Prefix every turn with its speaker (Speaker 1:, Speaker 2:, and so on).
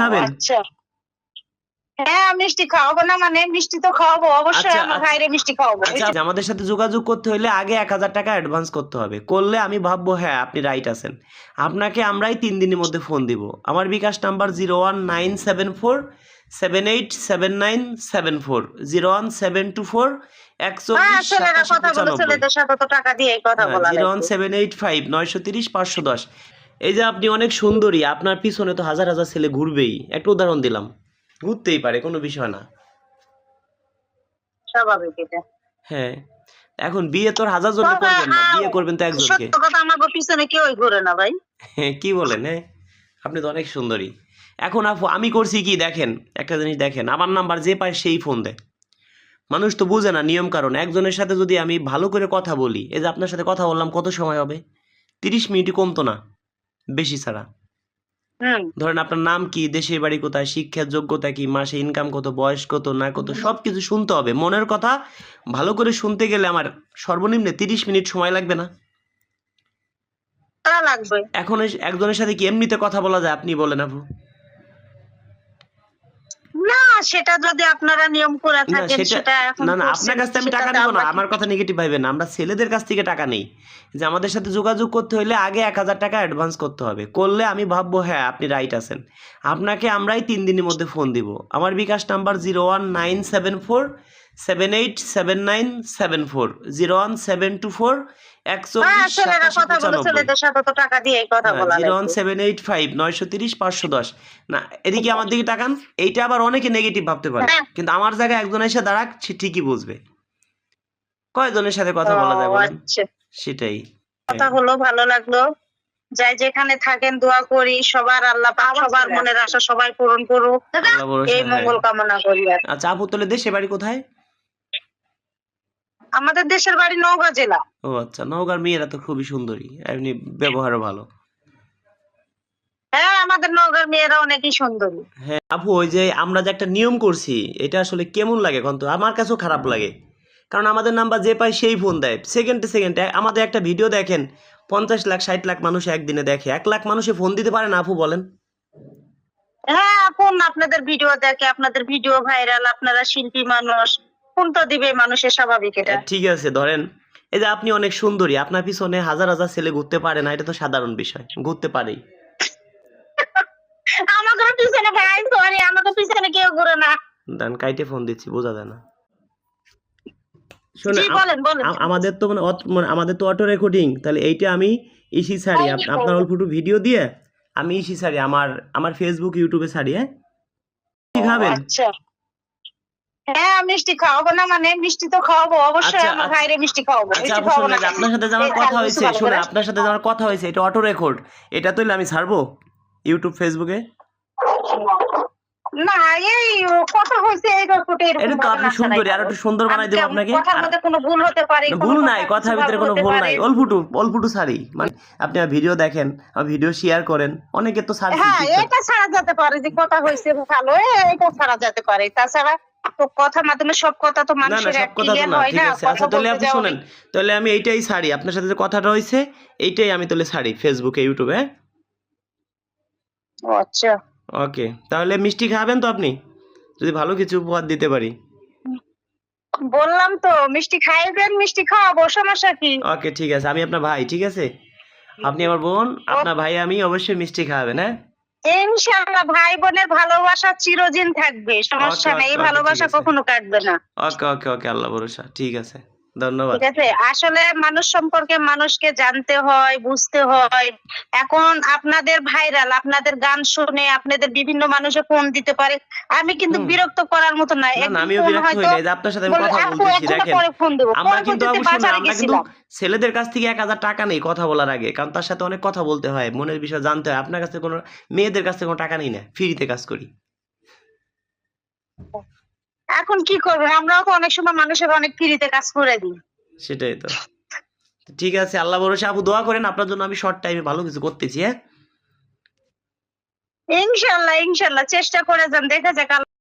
Speaker 1: খাবেন
Speaker 2: আচ্ছা। হ্যাঁ মিষ্টি খাওয়াবো না মানে মিষ্টি তো খাওয়াবো অবশ্যই
Speaker 1: আচ্ছা,
Speaker 2: আমার
Speaker 1: আচ্ছা।
Speaker 2: ভাইরে মিষ্টি খাওয়াবো।
Speaker 1: আচ্ছা আমাদের সাথে যোগাযোগ করতে হলে আগে এক হাজার টাকা অ্যাডভান্স করতে হবে। করলে আমি ভাববো হ্যাঁ আপনি রাইট আছেন। আপনাকে আমরাই তিন দিনের মধ্যে ফোন দিব। আমার bKash number zero one nine seven four seven eight seven nine seven four zero one seven two four একচল্লিশ সাতাশি পঁচানব্বই। Zero one seven eight five নয়শো তিরিশ পাঁচশো দশ। এই যে আপনি অনেক সুন্দরী আপনার পিছনে তো হাজার হাজার ছেলে ঘুরবেই। একটা উদাহরণ দিলাম। ঘুরতেই পারে কোনো বিষয় না।
Speaker 2: স্বাভাবিক এটা।
Speaker 1: হ্যাঁ। এখন বিয়ে তোর হাজার জন করবেন না বিয়ে করবেন তো একজনকে।
Speaker 2: সত্য কথা আমার পিছনে কেউই ঘুরে না ভাই।
Speaker 1: হ্যাঁ, কি বলেন হ্যাঁ? আপনি তো অনেক সুন্দরী। এখন আপু আমি করছি কি দেখেন একটা জিনিস দেখেন আমার নাম্বার যে পায় সেই ফোন দেয়। মানুষ তো বুঝে না নিয়ম কারণ একজনের সাথে যদি আমি ভালো করে কথা বলি এই যে আপনার সাথে কথা বললাম কত সময় হবে? তিরিশ মিনিটই কমতো না। বেশি ছাড়া। ধরেন আপনার নাম কি দেশের বাড়ি কোথায় শিক্ষার যোগ্যতা কি মাসে ইনকাম কত বয়স কত না কত সব কিছু শুনতে হবে। মনের কথা ভালো করে শুনতে গেলে আমার সর্বনিম্ন তিরিশ মিনিট সময় লাগবে না।
Speaker 2: লাগবে।
Speaker 1: এখন একজনের সাথে কি এমনিতে কথা বলা যায়? আপনি বলেন আপু
Speaker 2: সেটা যদি আপনারা নিয়ম করে থাকেন
Speaker 1: সেটা
Speaker 2: এখন
Speaker 1: না না আপনার কাছ থেকে আমি টাকা নেব না
Speaker 2: আমার
Speaker 1: কথা নেগেটিভ ভাইবেন না। আমরা ছেলেদের কাছ থেকে টাকা নেই। যে আমাদের সাথে যোগাযোগ করতে হলে আগে এক হাজার টাকা অ্যাডভান্স করতে হবে। করলে আমি ভাববো হ্যাঁ আপনি রাইট আছেন। আপনাকে আমরাই তিন দিনের মধ্যে ফোন দিব। আমার bKash number zero one nine seven four seven eight seven nine seven four zero one seven two four একচল্লিশ zero one seven eight five নয়শো তিরিশ পাঁচশো দশ। না এদিকে আমার দিকে তাকান এইটা আবার অনেকে নেগেটিভ ভাবতে পারে।
Speaker 2: হ্যাঁ।
Speaker 1: কিন্তু আমার জায়গায় একজন এসে দাঁড়াক সে ঠিকই বুঝবে। কয়জনের সাথে কথা বলা যায় বলেন?
Speaker 2: আচ্ছা।
Speaker 1: সেটাই।
Speaker 2: কথা হলো ভালো লাগল। যাই যেখানে থাকেন দোয়া করি সবার আল্লাহ পাক সবার মনের আশা সবাই পূরণ করুক। এই। মঙ্গল কামনা করি
Speaker 1: আচ্ছা আপু তোলে দেশে বাড়ি কোথায়?
Speaker 2: আমাদের দেশের বাড়ি নওগাঁ জেলা।
Speaker 1: ও আচ্ছা নওগাঁর মেয়েরা তো খুবই সুন্দরী এমনি ব্যবহারও ভালো।
Speaker 2: হ্যাঁ আমাদের নওগাঁর মেয়েরা অনেকই সুন্দরী।
Speaker 1: হ্যাঁ আপু ওই যে আমরা যে একটা নিয়ম করছি এটা আসলে কেমন লাগে এখন তো? আমার কাছেও খারাপ লাগে। কারণ আমাদের নাম্বার যে পায় সেই ফোন দেয়। সেকেন্ডে সেকেন্ডে আমাদের একটা ভিডিও দেখেন পঞ্চাশ লাখ ষাট লাখ মানুষ একদিনে দেখে। এক লাখ মানুষে ফোন দিতে পারে না আপু বলেন।
Speaker 2: হ্যাঁ আপন আপনাদের ভিডিও দেখে আপনাদের ভিডিও ভাইরাল আপনারা শিল্পী মানুষ কোন তো দিবে মানুষের স্বাভাবিক এটা?
Speaker 1: ঠিক আছে ধরেন এই যে আপনি অনেক সুন্দরী আপনার পিছনে হাজার হাজার ছেলে ঘুরতে পারে না এটা তো সাধারণ বিষয় ঘুরতে পারেই।
Speaker 2: আমাদের পিছনে ভাই সরি আমাদের পিছনে কেউ ঘুরে না।
Speaker 1: দান কাইটে ফোন দিচ্ছি বোঝা যায় না। আমাদের তো মানে মানে আমাদের তো অটো রেকর্ডিং তাহলে এইটা আমি ইসি ছাড়ি আপনার অল্প একটু ভিডিও দিয়ে আমি ইসি ছাড়ি আমার আমার ফেসবুক ইউটিউবে ছাড়ি হ্যাঁ? কি খাবেন
Speaker 2: আচ্ছা। হ্যাঁ মিষ্টি খাওয়াবো না মানে মিষ্টি তো খাওয়াবো অবশ্যই
Speaker 1: আচ্ছা,
Speaker 2: আমার
Speaker 1: আচ্ছা।
Speaker 2: ভাইরে মিষ্টি খাওয়াবো
Speaker 1: আচ্ছা আপনার সাথে যে আমার কথা হয়েছে শুনে আপনার সাথে যে আমার কথা হয়েছে এটা অটো রেকর্ড এটা তো আমি ছাড়বো? ইউটিউব ফেসবুকে
Speaker 2: না এই কথা হয়েছে এই গল্পটা এরকম
Speaker 1: তো আপনি সুন্দরী আর একটু সুন্দর বানাই দেবো আপনাকে
Speaker 2: কথার মধ্যে কোনো ভুল হতে পারে?
Speaker 1: ভুল নাই কথার ভিতরে কোনো ভুল নাই। অল্পটু অল্পটু ছাড়ি মানে আপনি আমার ভিডিও দেখেন আমার ভিডিও শেয়ার করেন অনেকে তো ছাড়ছি
Speaker 2: হ্যাঁ এটা ছাড়া যেতে পারে যে কথা হয়েছে ভালো এটা ছাড়া যেতে পারে। তাছাড়া কথার মাধ্যমে সব কথা তো
Speaker 1: না না
Speaker 2: মানুষের
Speaker 1: সব কথা তো
Speaker 2: ক্লিয়ার হয় না
Speaker 1: আচ্ছা তাহলে আপনি শুনেন তাহলে আমি এইটাই ছাড়ি। আপনার সাথে যে কথাটা হয়েছে এইটাই আমি তাহলে ছাড়ি ফেসবুকে ইউটিউবে হ্যাঁ?
Speaker 2: আচ্ছা।
Speaker 1: ওকে তাহলে মিষ্টি খাবেন তো আপনি? যদি ভালো কিছু উপহার দিতে পারি।
Speaker 2: বললাম তো মিষ্টি খাইবেন মিষ্টি খাওয়াবো সমস্যা কি?
Speaker 1: ওকে ঠিক আছে আমি আপনার ভাই ঠিক আছে? আপনি আমার বোন আপনার ভাই আমি অবশ্যই মিষ্টি খাওয়াবেন হ্যাঁ?
Speaker 2: ইনশাআল্লাহ ভাই বোনের ভালোবাসা চিরদিন থাকবে। সমস্যা নেই এই ভালোবাসা কখনো কাটবে না।
Speaker 1: ওকে ওকে ওকে আল্লাহ ভরসা ঠিক আছে। ধন্যবাদ।
Speaker 2: ঠিক আছে? আসলে মানুষ সম্পর্কে মানুষকে জানতে হয় বুঝতে হয়। এখন আপনাদের ভাইরাল আপনাদের গান শুনে আপনাদের বিভিন্ন মানুষে ফোন দিতে পারে। আমি কিন্তু বিরক্ত করার মতো নাই
Speaker 1: না আমিও বিরক্ত হই না আপনার সাথে আমি কথা বলতেছি দেখেন। আমরা কিন্তু আমরা ছেলেদের কাছ থেকে এক হাজার টাকা নেই কথা বলার আগে কারণ তার সাথে অনেক কথা বলতে হয় মনের বিষয় জানতে হয়। আপনার কাছে কোনো মেয়েদের কাছ থেকে কোনো টাকা নেই না ফ্রিতে কাজ করি।
Speaker 2: এখন কি করবে আমরাও তো অনেক সময় মানুষের অনেক ফ্রিতে কাজ করে দিই।
Speaker 1: সেটাই তো। ঠিক আছে আল্লাহ ভরসা। আপু দোয়া করেন আপনার জন্য আমি শর্ট টাইমে ভালো কিছু করতেছি হ্যাঁ?
Speaker 2: ইনশাল্লাহ ইনশাল্লাহ। চেষ্টা করে যান দেখা যাক